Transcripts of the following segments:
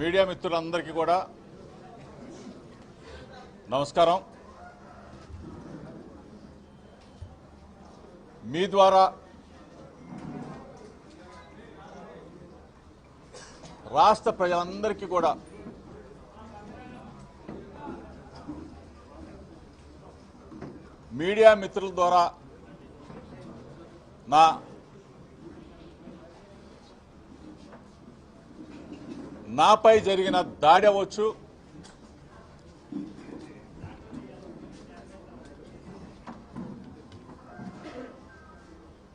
Media మిత్రులందరికీ కూడా నమస్కారం. మీ ద్వారా రాష్ట్ర ప్రజలందరికీ కూడా మీడియా మిత్రుల ద్వారా నా నాపై జరిగిన దాడి అవ్వచ్చు.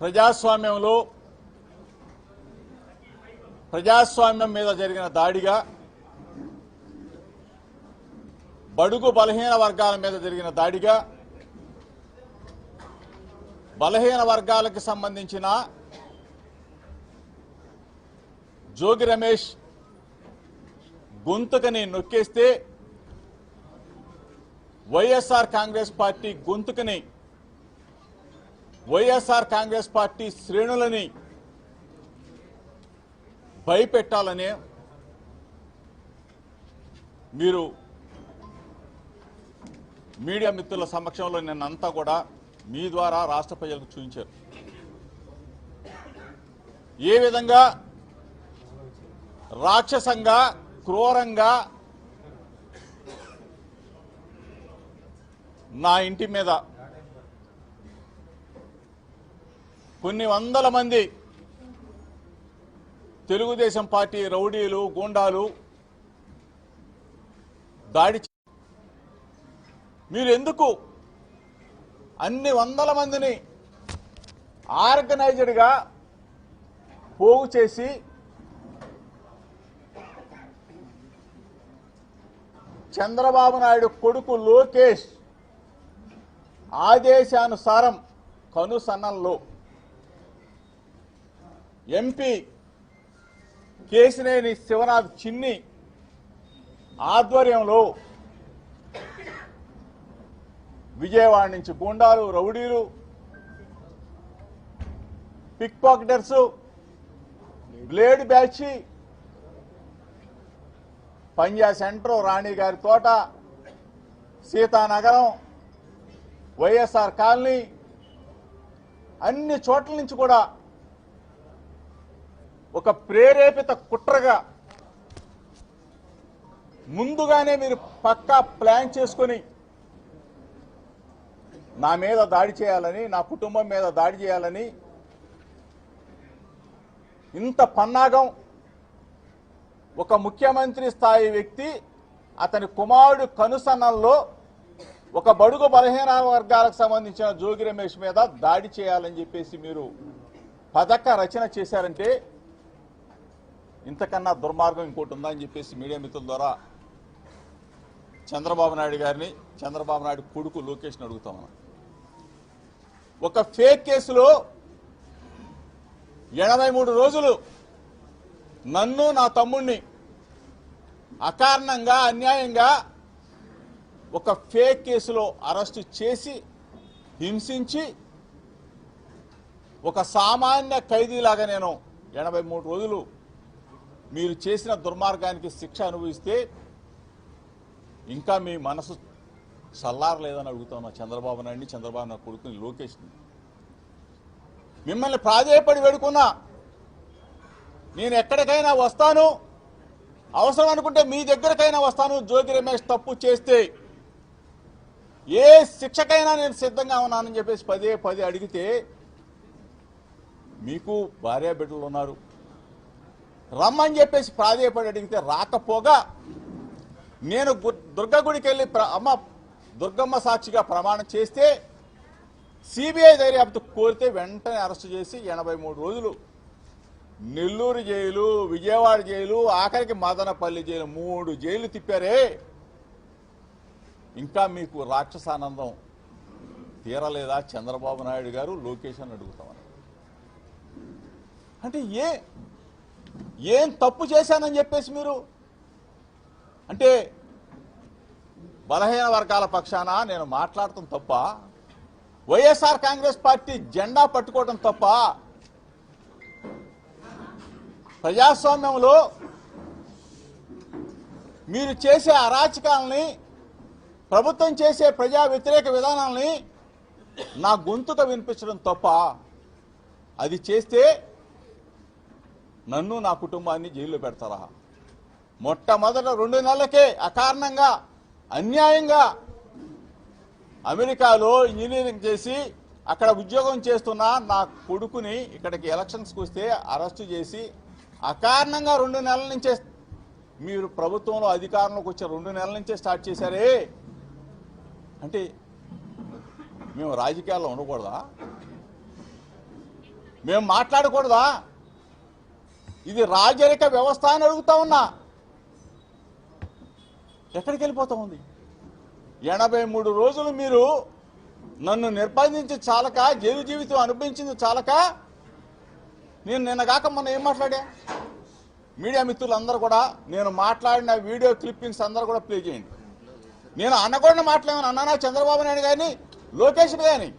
ప్రజాస్వామ్యంలో ప్రజాస్వామ్యం మీద జరిగిన దాడిగా బడుగు బలహీన వర్గాల మీద జరిగిన దాడిగా బలహీన వర్గాలకు సంబంధించిన జోగి రమేష్ గొంతుకని నొక్కేస్తే వైఎస్ఆర్ కాంగ్రెస్ పార్టీ గొంతుకని వైఎస్ఆర్ కాంగ్రెస్ పార్టీ శ్రేణులని భయపెట్టాలనే మీరు మీడియా మిత్రుల సమక్షంలో నిన్నంతా కూడా మీ ద్వారా రాష్ట్ర ప్రజలకు చూపించారు. ఏ విధంగా రాక్షసంగా క్రూరంగా నా ఇంటి మీద కొన్ని వందల మంది తెలుగుదేశం పార్టీ రౌడీలు గూండాలు దాడి మీరు ఎందుకు అన్ని వందల మందిని ఆర్గనైజ్డ్గా పోగు చేసి చంద్రబాబు నాయుడు కొడుకు లోకేష్ ఆదేశానుసారం కనుసన్నల్లో ఎంపీ కేసినేని శివనాథ్ చిన్ని ఆధ్వర్యంలో విజయవాడ నుంచి గూండాలు రౌడీలు pick pocketers blade batch Panja centre Rani గారి తోట సీతానగరం వైఎస్ఆర్ కాలనీ అన్ని చోట్ల నుంచి కూడా ఒక ప్రేరేపిత కుట్రగా ముందుగానే మీరు పక్కా ప్లాన్ చేసుకొని నా మీద దాడి చేయాలని నా కుటుంబం మీద దాడి చేయాలని ఇంత పన్నాగం ఒక ముఖ్యమంత్రి స్థాయి వ్యక్తి అతని కుమారుడు కనుసన్నల్లో ఒక బడుగు బలహీన వర్గాలకు సంబంధించిన జోగి రమేష్ మీద దాడి చేయాలని చెప్పేసి మీరు పథక రచన చేశారంటే ఇంతకన్నా దుర్మార్గం ఇంకోటి ఉందా అని చెప్పేసి మీడియా మిత్రుల ద్వారా చంద్రబాబు నాయుడు గారిని చంద్రబాబు నాయుడు కొడుకు లోకేష్ని అడుగుతామన్నా ఒక ఫేక్ కేసులో ఎనభై మూడు రోజులు నన్ను నా తమ్ముణ్ణి అకారణంగా అన్యాయంగా ఒక ఫేక్ కేసులో అరెస్టు చేసి హింసించి ఒక సామాన్య ఖైదీలాగా నేను ఎనభై మూడు రోజులు మీరు చేసిన దుర్మార్గానికి శిక్ష అనుభవిస్తే ఇంకా మీ మనసు చల్లారలేదని అడుగుతున్నా చంద్రబాబు నాయుడిని చంద్రబాబు నాయుడు కొడుకుని లోకేష్ని. మిమ్మల్ని ప్రాధేయపడి వేడుకున్నా నేను ఎక్కడికైనా వస్తాను. అవసరం అనుకుంటే మీ దగ్గరకైనా వస్తాను. జ్యోతి రమేష్ తప్పు చేస్తే ఏ శిక్షకైనా నేను సిద్ధంగా ఉన్నానని చెప్పేసి పదే పదే అడిగితే మీకు భార్య బిడ్డలు ఉన్నారు. రమ్మని చెప్పేసి ప్రాధేయపడి అడిగితే రాకపోగా నేను దుర్గ గుడికి వెళ్ళి ప్ర- అమ్మ దుర్గమ్మ సాక్షిగా ప్రమాణం చేస్తే సిబిఐ దర్యాప్తు కోరితే వెంటనే అరెస్ట్ చేసి ఎనభై మూడు రోజులు నెల్లూరు జైలు విజయవాడ జైలు ఆఖరికి మదనపల్లి జైలు మూడు జైలు తిప్పారే. ఇంకా మీకు రాక్షసానందం తీరలేదా? చంద్రబాబు నాయుడు గారు లోకేష్ అని అడుగుతామని. అంటే ఏ ఏం తప్పు చేశానని చెప్పేసి మీరు? అంటే బలహీన వర్గాల పక్షాన నేను మాట్లాడటం తప్ప వైఎస్ఆర్ కాంగ్రెస్ పార్టీ జెండా పట్టుకోవడం తప్ప ప్రజాస్వామ్యంలో మీరు చేసే అరాచకాలని ప్రభుత్వం చేసే ప్రజా వ్యతిరేక విధానాల్ని నా గొంతుక వినిపించడం తప్ప అది చేస్తే నన్ను నా కుటుంబాన్ని జైల్లో పెడతారా? మొట్టమొదట రెండు నెలలకే అకారణంగా అన్యాయంగా అమెరికాలో ఇంజనీరింగ్ చేసి అక్కడ ఉద్యోగం చేస్తున్న నా కొడుకుని ఇక్కడికి ఎలక్షన్స్కి వస్తే అరెస్టు చేసి అకారణంగా రెండు నెలల నుంచే మీరు ప్రభుత్వంలో అధికారంలోకి వచ్చే రెండు నెలల నుంచే స్టార్ట్ చేశారే? అంటే మేము రాజకీయాల్లో ఉండకూడదా? మేము మాట్లాడకూడదా? ఇది రాజరిక వ్యవస్థ అని అడుగుతా ఉన్నా. ఎక్కడికి వెళ్ళిపోతా ఉంది? ఎనభై మూడు రోజులు మీరు నన్ను నిర్బంధించి చాలక జైలు జీవితం అనుభవించింది చాలక నేను నిన్న కాక మొన్న ఏం మాట్లాడా? మీడియా మిత్రులందరూ కూడా నేను మాట్లాడిన వీడియో క్లిప్పింగ్స్ అందరూ కూడా ప్లే చేయండి. నేను అనకూడని మాట్లాడాను అన్నానా చంద్రబాబు నాయుడు కానీ లోకేష్ కానీ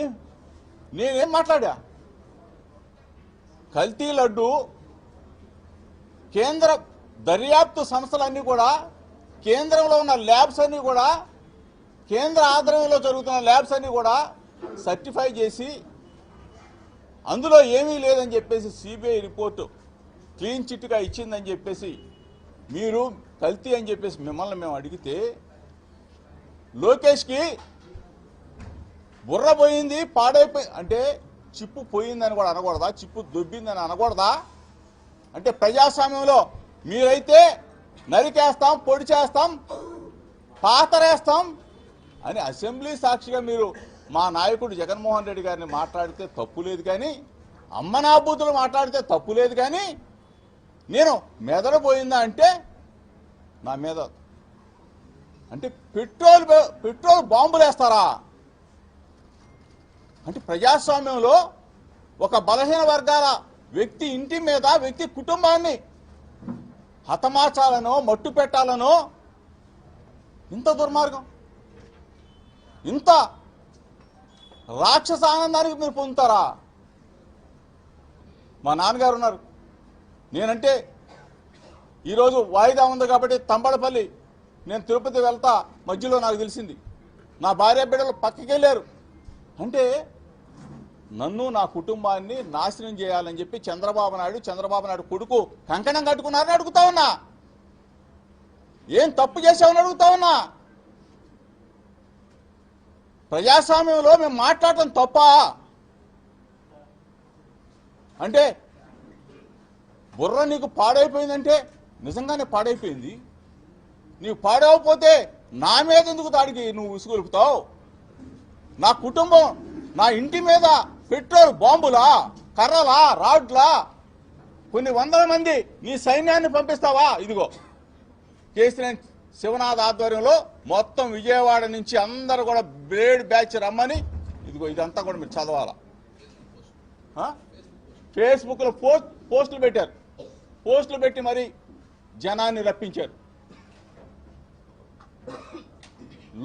ఏం? నేనేం మాట్లాడా? కల్తీ లడ్డు కేంద్ర దర్యాప్తు సంస్థలన్నీ కూడా కేంద్రంలో ఉన్న ల్యాబ్స్ అన్నీ కూడా కేంద్ర ఆధ్వర్యంలో జరుగుతున్న ల్యాబ్స్ అన్నీ కూడా సర్టిఫై చేసి అందులో ఏమీ లేదని చెప్పేసి సిబిఐ రిపోర్టు క్లీన్ చిట్గా ఇచ్చిందని చెప్పేసి మీరు కల్తీ అని చెప్పేసి మిమ్మల్ని మేము అడిగితే లోకేష్కి బుర్ర పోయింది పాడైపోయి అంటే చిప్పు పోయిందని కూడా అనకూడదా? చిప్పు దొబ్బిందని అనకూడదా? అంటే ప్రజాస్వామ్యంలో మీరైతే నరికేస్తాం పొడి చేస్తాం పాతరేస్తాం అని అసెంబ్లీ సాక్షిగా మీరు మా నాయకుడు జగన్మోహన్ రెడ్డి గారిని మాట్లాడితే తప్పు లేదు కానీ అమ్మ అమ్మనాబూతులు మాట్లాడితే తప్పు లేదు కానీ నేను మెదడు పోయిందా అంటే నా మీద అంటే పెట్రోల్ పెట్రోల్ బాంబులు వేస్తారా? అంటే ప్రజాస్వామ్యంలో ఒక బలహీన వర్గాల వ్యక్తి ఇంటి మీద వ్యక్తి కుటుంబాన్ని హతమార్చాలనో మట్టు పెట్టాలనో ఇంత దుర్మార్గం. ఇంత రాక్షస ఆనందానికి మీరు పొందుతారా? మా నాన్నగారు ఉన్నారు. నేనంటే ఈరోజు వాయిదా ఉంది కాబట్టి తంబడపల్లి నేను తిరుపతి వెళ్తా మధ్యలో నాకు తెలిసింది. నా భార్య బిడ్డలు పక్కకి వెళ్ళారు. అంటే నన్ను నా కుటుంబాన్ని నాశనం చేయాలని చెప్పి చంద్రబాబు నాయుడు చంద్రబాబు నాయుడు కొడుకు కంకణం కట్టుకున్నారని అడుగుతా ఉన్నా. ఏం తప్పు చేసావని అడుగుతా ఉన్నా. ప్రజాస్వామ్యంలో మేము మాట్లాడటం తప్ప. అంటే బుర్ర నీకు పాడైపోయిందంటే నిజంగానే పాడైపోయింది. నీవు పాడవకపోతే నా మీద ఎందుకు దాడికి నువ్వు విసుగొలుపుతావు? నా కుటుంబం నా ఇంటి మీద పెట్రోల్ బాంబులా కర్రలా రాడ్లా కొన్ని వందల మంది నీ సైన్యాన్ని పంపిస్తావా? ఇదిగో కేసీఆర్ శివనాథ్ ఆధ్వర్యంలో మొత్తం విజయవాడ నుంచి అందరు కూడా బ్లేడ్ బ్యాచ్ రమ్మని. ఇదిగో ఇదంతా కూడా మీరు చదవాల? ఫేస్బుక్లో పోస్ట్ పోస్టులు పెట్టారు. పోస్టులు పెట్టి మరి జనాన్ని రప్పించారు.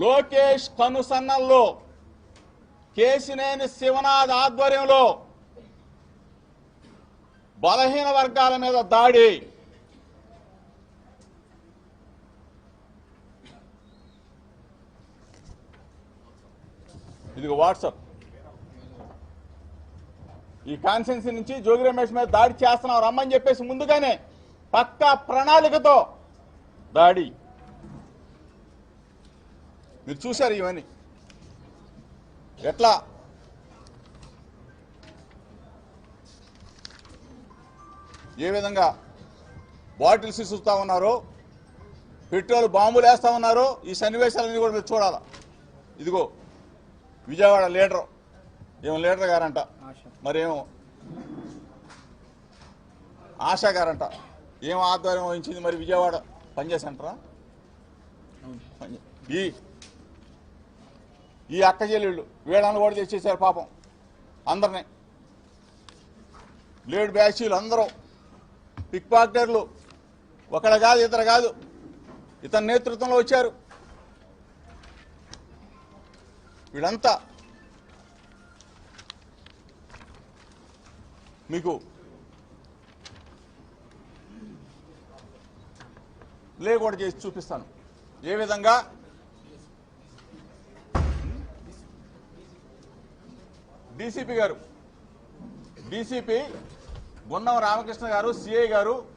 లోకేష్ కనుసన్నల్లో కేసినేని శివనాథ్ ఆధ్వర్యంలో బలహీన వర్గాల మీద దాడి. ఇది వాట్సాప్. ఈ కాన్సెన్సీ నుంచి జోగి రమేష్ మీద దాడి చేస్తున్నాం రమ్మని చెప్పేసి ముందుగానే పక్కా ప్రణాళికతో దాడి. మీరు చూశారు ఇవన్నీ. ఎట్లా? ఏ విధంగా బాటిల్స్ ఇసురుతా ఉన్నారో పెట్రోల్ బాంబులు వేస్తూ ఉన్నారో ఈ సన్నివేశాలన్నీ కూడా మీరు చూడాలా. ఇదిగో విజయవాడ లీడర్. ఏమో లీడర్ గారంట. మరేమో? ఆశా గారంట. ఏం ఆధ్వర్యం వహించింది మరి విజయవాడ? పనిచేసంటారా ఈ ఈ అక్క చెల్లెళ్ళు వీళ్ళని కూడా తెచ్చేసారు పాపం. అందరినీ. లేడు బ్యాచీలు అందరూ. పిక్ పాక్టర్లు. ఒకడు కాదు ఇద్దరు కాదు. ఇతని నేతృత్వంలో వచ్చారు. వీళ్ళంతా. మీకు లేకుండా చేసి చూపిస్తాను. ఏ విధంగా? డీసీపీ గారు. డీసీపీ గున్నం రామకృష్ణ గారు సిఐ గారు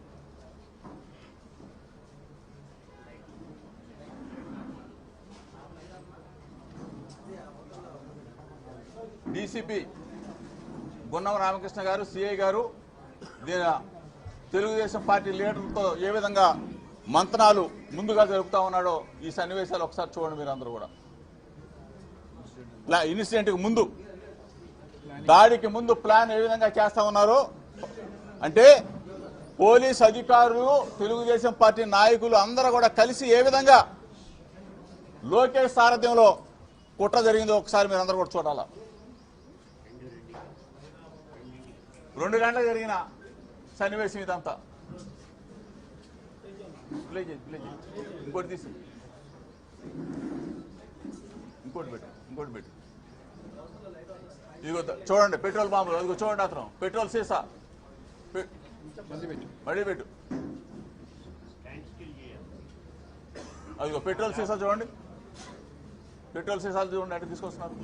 డీసీపీ గున్నం రామకృష్ణ గారు సిఐ గారు దీని తెలుగుదేశం పార్టీ లీడర్లతో ఏ విధంగా మంతనాలు ముందుగా జరుపుతా ఉన్నాడో ఈ సన్నివేశాలు ఒకసారి చూడండి మీరు అందరూ కూడా. ఇలా ఇన్సిడెంట్కి ముందు దాడికి ముందు ప్లాన్ ఏ విధంగా చేస్తా ఉన్నారో అంటే పోలీస్ అధికారులు తెలుగుదేశం పార్టీ నాయకులు అందరూ కూడా కలిసి ఏ విధంగా లోకేష్ సారథ్యంలో కుట్ర జరిగిందో ఒకసారి మీరు అందరూ కూడా చూడాలా? రెండు గంటలకు జరిగిన సన్నివేశం ఇదంతా. ప్లే చేయి ఇంకోటి తీసి. ఇంకోటి పెట్టు ఇంకోటి పెట్టు. ఇదిగో చూడండి పెట్రోల్ బాంబులు. అదిగో చూడండి అతను. పెట్రోల్ సీసా. మళ్ళీ పెట్టు. అదిగో పెట్రోల్ సీసా చూడండి. పెట్రోల్ సీసాలు చూడండి అంటే తీసుకొస్తున్నారు.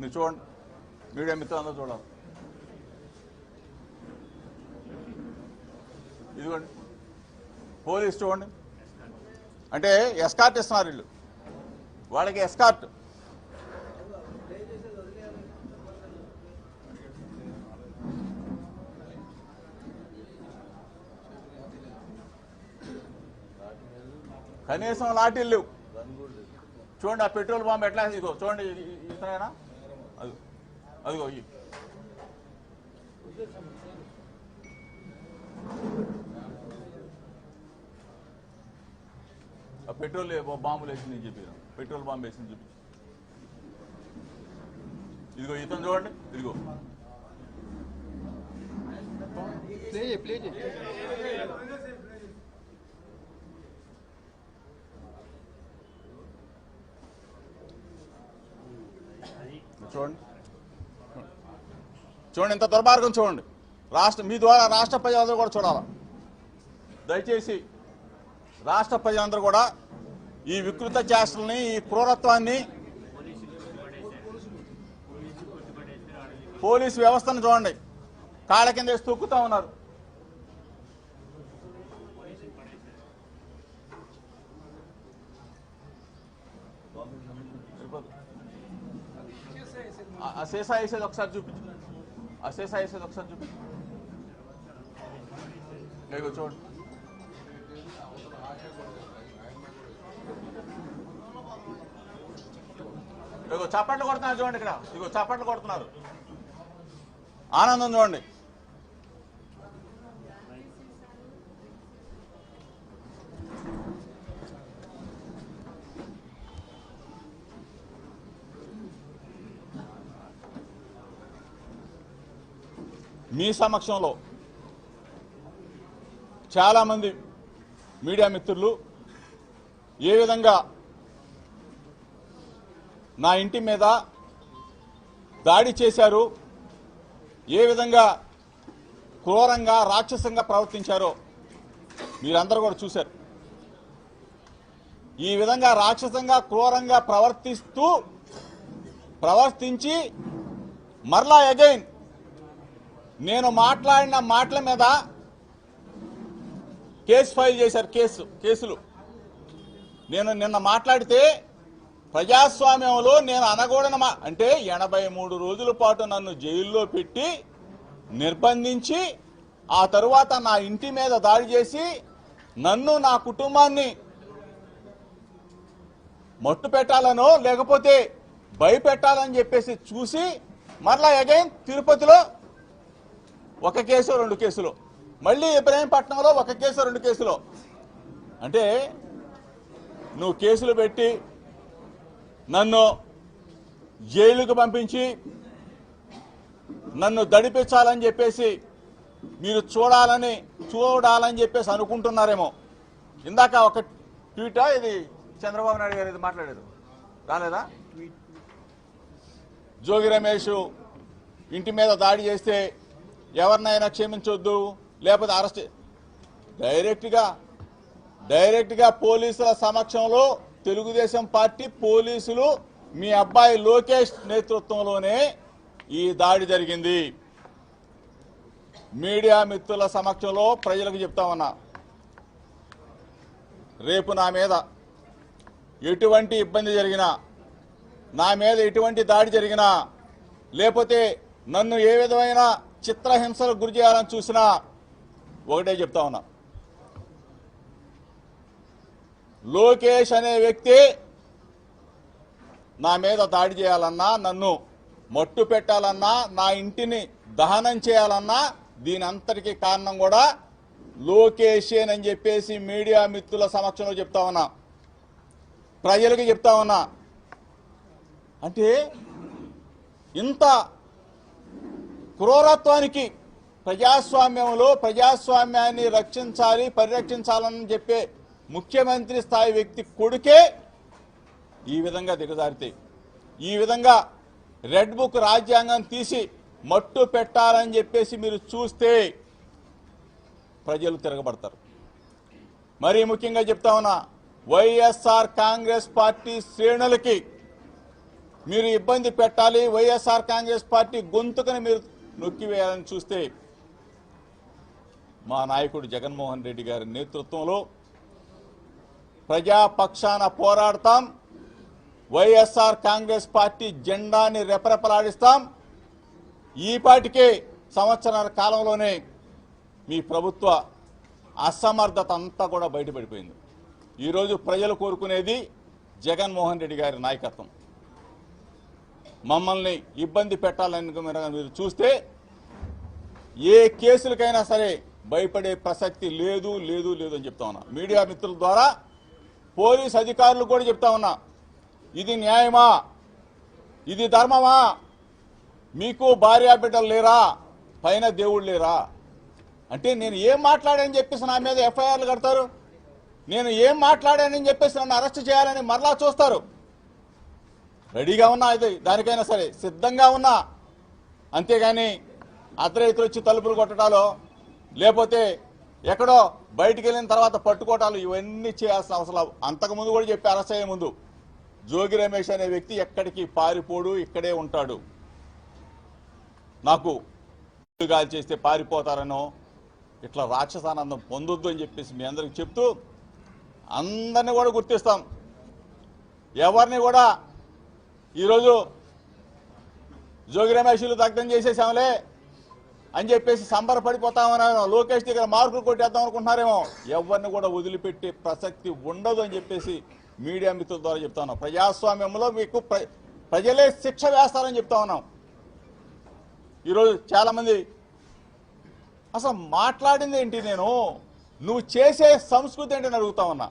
మీరు చూడండి. మీడియా మిత్రులందరూ చూడాలి. ఇదిగోండి. పోలీస్ చూడండి. అంటే ఎస్కార్ట్ ఇస్తున్నారు వీళ్ళు. వాళ్ళకి ఎస్కార్ట్. కనీసం లాఠీలు లేవు. చూడండి ఆ పెట్రోల్ బాంబు ఎట్లా ఇదిగో చూడండి ఇతనైనా? అదిగో అది అదిగో ఇ ఆ పెట్రోల్ బాంబులు వేసింది చెప్పారు పెట్రోల్ బాంబు వేసింది చెప్పి ఇదిగో ఇతను చూడండి. ఇదిగో. చూడండి. చూడండి ఇంత దుర్మార్గం చూడండి. రాష్ట్ర మీ ద్వారా రాష్ట్ర ప్రజలందరూ కూడా చూడాలి? దయచేసి రాష్ట్ర ప్రజలందరూ కూడా ఈ వికృత చేష్టల్ని ఈ క్రూరత్వాన్ని పోలీసు వ్యవస్థను చూడండి. కాళ్ళ కింద వేసి తొక్కుతా ఉన్నారు. ఆ- వేసేది ఒకసారి చూపించు. ఆ వేసేది ఒకసారి చూపించు. చూడండి ఇగో చప్పట్లు కొడుతున్నారు చూడండి ఇక్కడ. ఇదిగో చప్పట్లు కొడుతున్నారు. ఆనందం చూడండి. మీ సమక్షంలో చాలామంది మీడియా మిత్రులు ఏ విధంగా నా ఇంటి మీద దాడి చేశారు. ఏ విధంగా క్రూరంగా రాక్షసంగా ప్రవర్తించారో మీరందరూ కూడా చూశారు. ఈ విధంగా రాక్షసంగా క్రూరంగా ప్రవర్తిస్తూ ప్రవర్తించి మరలా అగైన్ నేను మాట్లాడిన మాటల మీద కేసు ఫైల్ చేశారు. కేసు కేసులు. నేను నిన్న మాట్లాడితే ప్రజాస్వామ్యంలో నేను అనకూడని అంటే ఎనభై మూడు రోజుల పాటు నన్ను జైల్లో పెట్టి నిర్బంధించి ఆ తరువాత నా ఇంటి మీద దాడి చేసి నన్ను నా కుటుంబాన్ని మట్టు పెట్టాలనో లేకపోతే భయపెట్టాలని చెప్పేసి చూసి మరలా అగైన్ తిరుపతిలో ఒక కేసు రెండు కేసులు. మళ్ళీ ఇబ్రాహీంపట్నంలో ఒక కేసు రెండు కేసులు. అంటే నువ్వు కేసులు పెట్టి నన్ను జైలుకు పంపించి నన్ను దడిపించాలని చెప్పేసి మీరు చూడాలని చూడాలని చెప్పేసి అనుకుంటున్నారేమో. ఇందాక ఒక ట్వీటా ఇది చంద్రబాబు నాయుడు గారు ఇది మాట్లాడేది రాలేదా? జోగి రమేష్ ఇంటి మీద దాడి చేస్తే ఎవరినైనా క్షమించొద్దు లేకపోతే అరెస్ట్ డైరెక్ట్గా డైరెక్ట్గా పోలీసుల సమక్షంలో తెలుగుదేశం పార్టీ పోలీసులు మీ అబ్బాయి లోకేష్ నేతృత్వంలోనే ఈ దాడి జరిగింది. మీడియా మిత్రుల సమక్షంలో ప్రజలకు చెప్తా ఉన్నా. రేపు నా మీద ఎటువంటి ఇబ్బంది జరిగినా నా మీద ఎటువంటి దాడి జరిగినా లేకపోతే నన్ను ఏ విధమైన చిత్రహింసలకు గురి చేయాలని చూసినా ఒకటే చెప్తా ఉన్నా. లోకేష్ అనే వ్యక్తి నా మీద దాడి చేయాలన్నా నన్ను మట్టు పెట్టాలన్నా నా ఇంటిని దహనం చేయాలన్నా దీని అంతటికి కారణం కూడా లోకేషేనని చెప్పేసి మీడియా మిత్రుల సమక్షంలో చెప్తా ఉన్నా. ప్రజలకు చెప్తా ఉన్నా. అంటే ఇంత క్రూరత్వానికి ప్రజాస్వామ్యంలో ప్రజాస్వామ్యాన్ని రక్షించాలి పరిరక్షించాలని చెప్పే ముఖ్యమంత్రి స్థాయి వ్యక్తి కొడుకే ఈ విధంగా దిగజారితాయి ఈ విధంగా రెడ్ బుక్ రాజ్యాంగం తీసి మట్టు పెట్టాలని చెప్పేసి మీరు చూస్తే ప్రజలు తిరగబడతారు. మరీ ముఖ్యంగా చెప్తా ఉన్నా వైఎస్ఆర్ కాంగ్రెస్ పార్టీ శ్రేణులకి మీరు ఇబ్బంది పెట్టాలి వైఎస్ఆర్ కాంగ్రెస్ పార్టీ గొంతుకని మీరు నొక్కివేయాలని చూస్తే మా నాయకుడు జగన్మోహన్ రెడ్డి గారి నేతృత్వంలో ప్రజాపక్షాన పోరాడతాం. వైఎస్ఆర్ కాంగ్రెస్ పార్టీ జెండాని రెపరెపలాడిస్తాం. ఈపాటికే సంవత్సరాల కాలంలోనే మీ ప్రభుత్వ అసమర్థత అంతా కూడా బయటపడిపోయింది. ఈరోజు ప్రజలు కోరుకునేది జగన్మోహన్ రెడ్డి గారి నాయకత్వం. మమ్మల్ని ఇబ్బంది పెట్టాలని మీరు చూస్తే ఏ కేసులకైనా సరే భయపడే ప్రసక్తి లేదు లేదు లేదు అని చెప్తా ఉన్నా. మీడియా మిత్రుల ద్వారా పోలీస్ అధికారులు కూడా చెప్తా ఉన్నా ఇది న్యాయమా? ఇది ధర్మమా? మీకు భార్యా బిడ్డలు లేరా? పైన దేవుడు లేరా? అంటే నేను ఏం మాట్లాడానని చెప్పేసి నా మీద ఎఫ్ఐఆర్లు కడతారు? నేను ఏం మాట్లాడానని చెప్పేసి నన్ను అరెస్ట్ చేయాలని మరలా చూస్తారు? రెడీగా ఉన్నా ఇది దానికైనా సరే సిద్ధంగా ఉన్నా. అంతేగాని అర్ధరైతులు వచ్చి తలుపులు కొట్టడాలో లేకపోతే ఎక్కడో బయటికి వెళ్ళిన తర్వాత పట్టుకోవటాలు ఇవన్నీ చేయాల్సిన అవసరం అంతకుముందు కూడా చెప్పి అరెస్ట్ అయ్యే ముందు జోగి రమేష్ అనే వ్యక్తి ఎక్కడికి పారిపోడు ఇక్కడే ఉంటాడు. నాకు గాలి చేస్తే పారిపోతారనో ఇట్లా రాక్షసానందం పొందొద్దు అని చెప్పేసి మీ అందరికి చెప్తూ అందరిని కూడా గుర్తిస్తాం. ఎవరిని కూడా ఈరోజు జోగి రమేష్లు దగ్ధం చేసేసాంలే అని చెప్పేసి సంబరపడిపోతామని లోకేష్ దగ్గర మార్కులు కొట్టేద్దాం అనుకుంటున్నారేమో. ఎవరిని కూడా వదిలిపెట్టే ప్రసక్తి ఉండదు అని చెప్పేసి మీడియా మిత్రుల ద్వారా చెప్తా ఉన్నాం. ప్రజాస్వామ్యంలో మీకు ప్ర- ప్రజలే శిక్ష వేస్తారని చెప్తా ఉన్నాం. ఈరోజు చాలామంది అసలు మాట్లాడింది ఏంటి నేను? నువ్వు చేసే సంస్కృతి ఏంటని అడుగుతా ఉన్నా.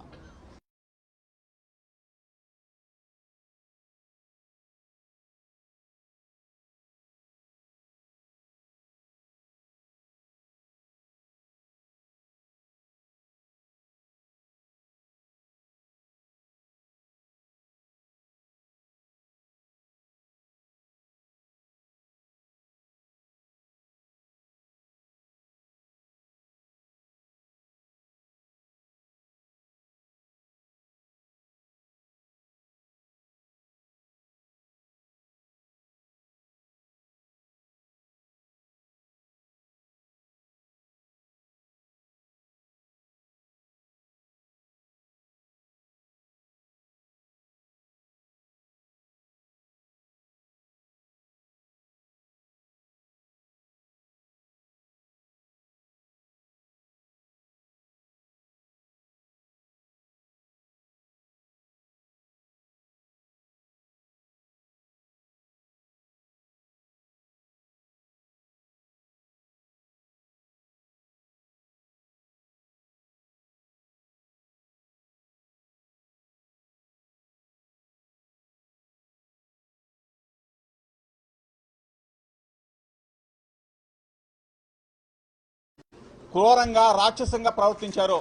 క్రూరంగా రాక్షసంగా ప్రవర్తించారో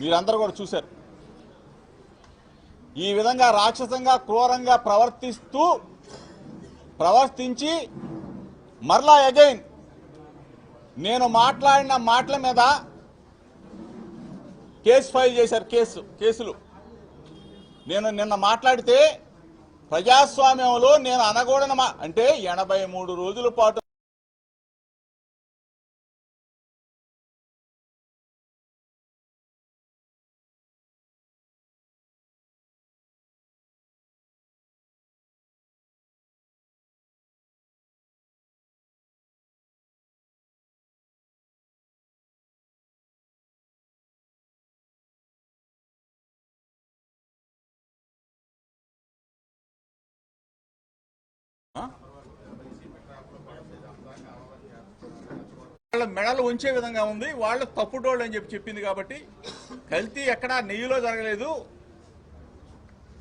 మీరందరూ కూడా చూశారు. ఈ విధంగా రాక్షసంగా క్రూరంగా ప్రవర్తిస్తూ ప్రవర్తించి మరలా అగైన్ నేను మాట్లాడిన మాటల మీద కేసు ఫైల్ చేశారు కేసు కేసులు. నేను నిన్న మాట్లాడితే ప్రజాస్వామ్యంలో నేను అనకూడని అంటే ఎనభై మూడు రోజుల పాటు వాళ్ళ మెడలు ఉంచే విధంగా ఉంది. వాళ్ళు తప్పుడోళ్ళు అని చెప్పి చెప్పింది కాబట్టి కల్తీ ఎక్కడా నెయ్యిలో జరగలేదు.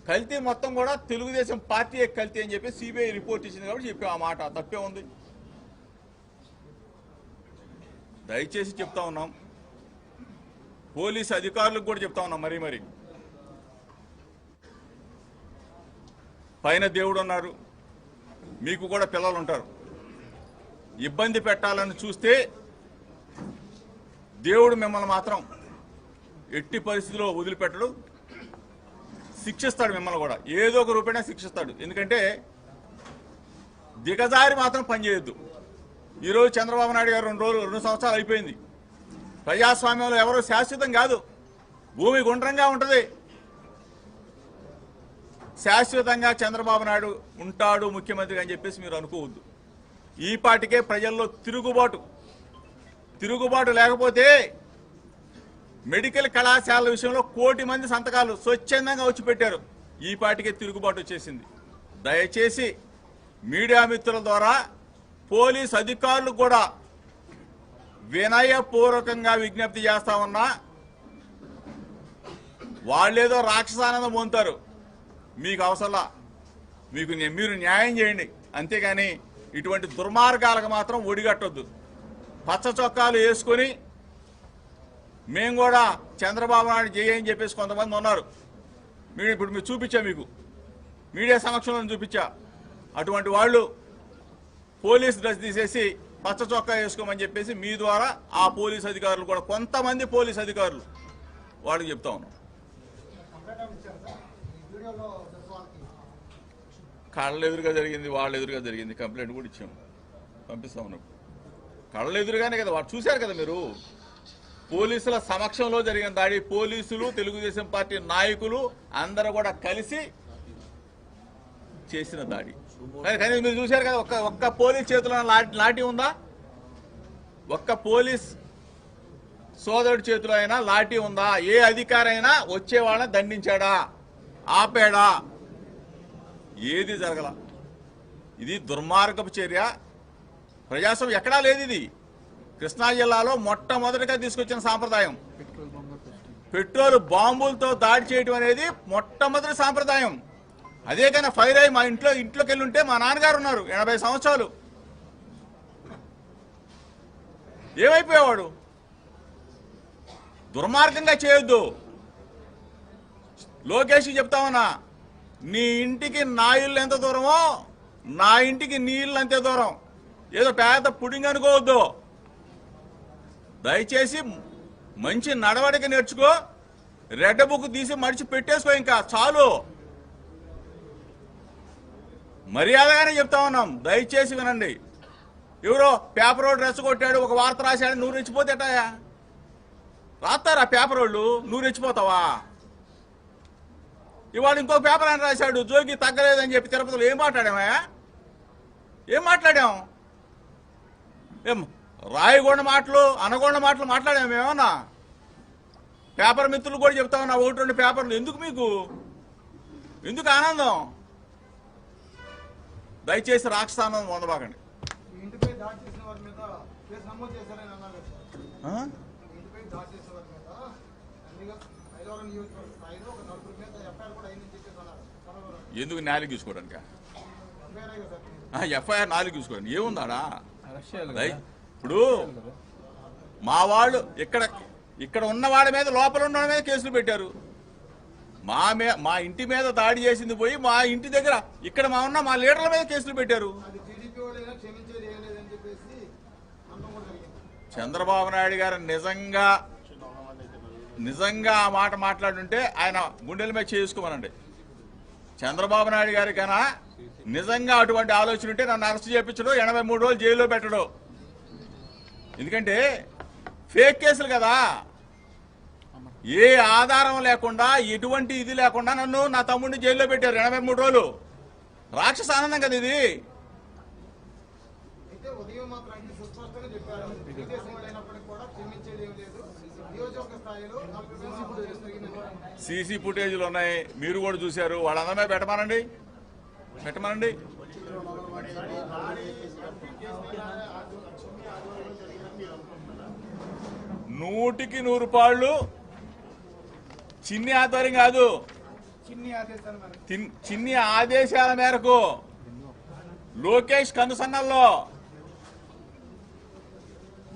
కల్తీ మొత్తం కూడా తెలుగుదేశం పార్టీ కల్తీ అని చెప్పి సిబిఐ రిపోర్ట్ ఇచ్చింది కాబట్టి చెప్పి. ఆ మాట తప్పే ఉంది. దయచేసి చెప్తా ఉన్నాం. పోలీస్ అధికారులకు కూడా చెప్తా ఉన్నాం మరీ మరి. పైన దేవుడు ఉన్నారు. మీకు కూడా పిల్లలు ఉంటారు. ఇబ్బంది పెట్టాలని చూస్తే దేవుడు మిమ్మల్ని మాత్రం ఎట్టి పరిస్థితిలో వదిలిపెట్టడు. శిక్షిస్తాడు మిమ్మల్ని కూడా. ఏదో ఒక రూపేణా శిక్షిస్తాడు. ఎందుకంటే దిగజారి మాత్రం పనిచేయొద్దు ఈరోజు చంద్రబాబు నాయుడు గారు రెండు రోజులు రెండు సంవత్సరాలు అయిపోయింది. ప్రజాస్వామ్యంలో ఎవరో శాశ్వతం కాదు. భూమి గుండ్రంగా ఉంటుంది. శాశ్వతంగా చంద్రబాబు నాయుడు ఉంటాడు ముఖ్యమంత్రి అని చెప్పేసి మీరు అనుకోవద్దు. ఈ పాటికే ప్రజల్లో తిరుగుబాటు. తిరుగుబాటు లేకపోతే మెడికల్ కళాశాల విషయంలో కోటి మంది సంతకాలు స్వచ్ఛందంగా వచ్చి పెట్టారు ఈ పాటికే తిరుగుబాటు వచ్చేసింది. దయచేసి మీడియా మిత్రుల ద్వారా పోలీస్ అధికారులు కూడా వినయపూర్వకంగా విజ్ఞప్తి చేస్తా ఉన్నా వాళ్ళేదో రాక్షసానందం పొందుతారు. మీకు అవసరంలా మీకు మీరు న్యాయం చేయండి. అంతేగాని ఇటువంటి దుర్మార్గాలకు మాత్రం ఒడిగట్టొద్దు. పచ్చ చొక్కాలు వేసుకొని మేము కూడా చంద్రబాబు నాయుడు చేయని చెప్పేసి కొంతమంది ఉన్నారు. మీరు ఇప్పుడు మీరు చూపించా మీకు. మీడియా సమక్షంలో చూపించా. అటువంటి వాళ్ళు పోలీస్ డ్రెస్ తీసేసి పచ్చ చొక్కా వేసుకోమని చెప్పేసి మీ ద్వారా ఆ పోలీస్ అధికారులు కూడా కొంతమంది పోలీస్ అధికారులు వాళ్ళకి చెప్తా ఉన్నాం. కళ్ళ ఎదురుగా జరిగింది వాళ్ళ ఎదురుగా జరిగింది కంప్లైంట్ కూడా ఇచ్చాము పంపిస్తా ఉన్నప్పుడు కళ్ళ ఎదురుగానే కదా వాడు చూశారు కదా మీరు? పోలీసుల సమక్షంలో జరిగిన దాడి పోలీసులు తెలుగుదేశం పార్టీ నాయకులు అందరూ కూడా కలిసి చేసిన దాడి. కానీ మీరు చూశారు కదా ఒక్క ఒక్క పోలీస్ చేతిలో లాటి లాఠీ ఉందా? ఒక్క పోలీస్ సోదరుడి చేతిలో అయినా లాఠీ ఉందా? ఏ అధికారి అయినా దండించాడా? ఆపాడా? ఏది జరగల? ఇది దుర్మార్గపు చర్య. ప్రజాస్వామ్యం ఎక్కడా లేదు ఇది. కృష్ణా జిల్లాలో మొట్టమొదటిగా తీసుకొచ్చిన సాంప్రదాయం. పెట్రోల్ బాంబులతో దాడి చేయటం అనేది మొట్టమొదటి సాంప్రదాయం. అదే కానీ ఫైర్ అయ్యి మా ఇంట్లో ఇంట్లోకి వెళ్ళి ఉంటే మా నాన్నగారు ఉన్నారు ఎనభై సంవత్సరాలు. ఏమైపోయేవాడు? దుర్మార్గంగా చేయొద్దు. లోకేష్ చెప్తామన్నా నీ ఇంటికి నా ఇల్లు ఎంత దూరమో నా ఇంటికి నీ ఇల్లు అంతే దూరం. ఏదో పేద పుడింగ్ అనుకోవద్దు. దయచేసి మంచి నడవడిక నేర్చుకో. రెడ్ బుక్ తీసి మడిచి పెట్టేసుకో ఇంకా చాలు. మర్యాదగానే చెప్తా ఉన్నాం దయచేసి వినండి. ఎవరో పేపర్ డ్రెస్ కొట్టాడు ఒక వార్త రాశాడు నువ్వు రెచ్చిపోతే ఎటాయా రాస్తారా పేపర్ వాళ్ళు నువ్వు రెచ్చిపోతావా? ఇవాళ ఇంకో పేపర్ అని రాశాడు జోగి తగ్గలేదని చెప్పి తిరుపతిలో ఏం మాట్లాడామా ఏం మాట్లాడాం? రాయగొండ మాటలు అనగొండ మాటలు మాట్లాడాము ఏమన్నా? పేపర్ మిత్రులు కూడా చెప్తా ఉన్నా ఒకటి రెండు పేపర్లు. ఎందుకు మీకు? ఎందుకు ఆనందం? దయచేసి రాక్షసానందం పొందబాకండి ఎందుకు నాలుగు తీసుకోవడానిక ఎఫ్ఐఆర్ నాలుగు తీసుకోండి ఏముందాడా? ఇప్పుడు మా వాళ్ళు ఇక్కడ ఇక్కడ ఉన్న వాళ్ళ మీద లోపల ఉన్న వాళ్ళ మీద కేసులు పెట్టారు. మా మే మా ఇంటి మీద దాడి చేసింది పోయి మా ఇంటి దగ్గర ఇక్కడ మా ఉన్న మా లీడర్ల మీద కేసులు పెట్టారు. చంద్రబాబు నాయుడు గారు నిజంగా నిజంగా ఆ మాట మాట్లాడుంటే ఆయన గుండెల మీద చేసుకోమనండి. చంద్రబాబు నాయుడు గారి కన్నా నిజంగా అటువంటి ఆలోచన ఉంటే నన్ను అరెస్ట్ చేయించడు ఎనభై మూడు రోజులు జైల్లో పెట్టడు. ఎందుకంటే ఫేక్ కేసులు కదా. ఏ ఆధారం లేకుండా ఎటువంటి ఇది లేకుండా నన్ను నా తమ్ముడిని జైల్లో పెట్టారు ఎనభై మూడు రోజులు. రాక్షస ఆనందం కదా ఇది. సీసీ ఫుటేజ్లు ఉన్నాయి. మీరు కూడా చూశారు. వాళ్ళందరినీ పెట్టమనండి. పెట్టమనండి. నూటికి నూరు పాళ్ళు చిన్ని ఆధ్వర్యం కాదు. చిన్ని ఆదేశాలు మేరకు. లోకేష్ కనుసన్నల్లో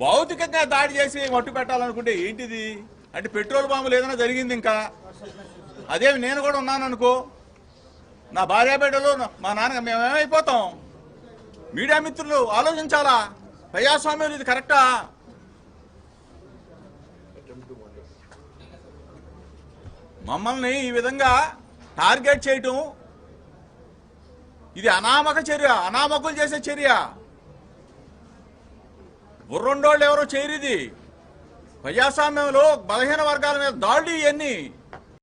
భౌతికంగా దాడి చేసి మట్టు పెట్టాలనుకుంటే ఏంటిది? అంటే పెట్రోల్ బాంబులు ఏదైనా జరిగింది ఇంకా. అదేమి నేను కూడా ఉన్నాను అనుకో నా భార్య బిడ్డలు మా నాన్న మేమేమైపోతాం? మీడియా మిత్రులు ఆలోచించాలా? ప్రజాస్వామ్యం ఇది కరెక్టా? మమ్మల్ని ఈ విధంగా టార్గెట్ చేయటం ఇది అనామక చర్య అనామకులు చేసే చర్య. బుర్రండోళ్ళు ఎవరో చేరిది ప్రజాస్వామ్యంలో బలహీన వర్గాల మీద దాడులు ఇవన్నీ